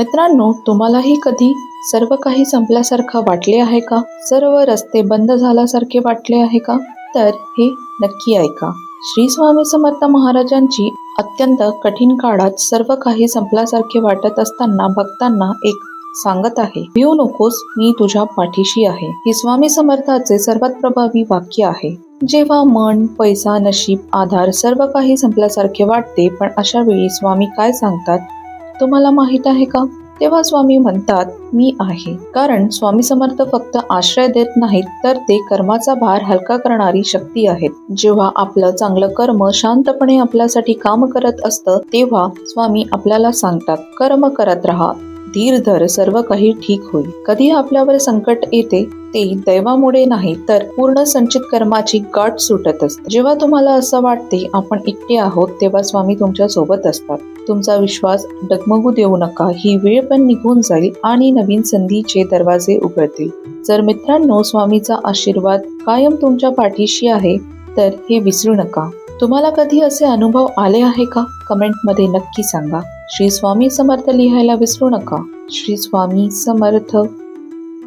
मित्रांनो तुम्हालाही कधी सर्व काही संपल्यासारखं वाटले आहे का? सर्व रस्ते बंद झाल्यासारखे वाटले आहे का? तर हे नक्की ऐका. श्री स्वामी समर्थ महाराजांची अत्यंत कठीण काळात सर्व काही संपल्यासारखे वाटत असताना भक्तांना एक सांगत आहे भिऊ नकोस मी तुझ्या पाठीशी आहे. हे स्वामी समर्थाचे सर्वात प्रभावी वाक्य आहे. जेव्हा मन पैसा नशीब आधार सर्व काही संपल्यासारखे वाटते पण अशा वेळी स्वामी काय सांगतात? तुम्हाला माहीत आहे का? तेव्हा स्वामी म्हणतात मी आहे. कारण स्वामी समर्थ फक्त आश्रय देत नाहीत तर ते कर्माचा भार हलका करणारी शक्ती आहेत. जेव्हा आपलं चांगलं कर्म शांतपणे आपल्यासाठी काम करत असतं तेव्हा स्वामी आपल्याला सांगतात कर्म करत राहा. धीर धर सर्व काही ठीक होईल. कधी आपल्यावर संकट येते ते दैवामुळे नाही तर पूर्ण संचित कर्माची गाठ सुटत असते. जेव्हा तुम्हाला असं वाटते आपण एकटे आहोत तेव्हा स्वामी तुमच्यासोबत असतात. तुमचा विश्वास डगमगू देऊ नका ही वेळ पण निघून जाईल आणि नवीन संधीचे दरवाजे उघडतील. जर मित्रांनो स्वामीचा आशीर्वाद कायम तुमच्या पाठीशी आहे तर हे विसरू नका. तुम्हाला कधी असे अनुभव आले आहे का? कमेंटमध्ये नक्की सांगा. श्री स्वामी समर्थ लिहायला विसरू नका. श्री स्वामी समर्थ.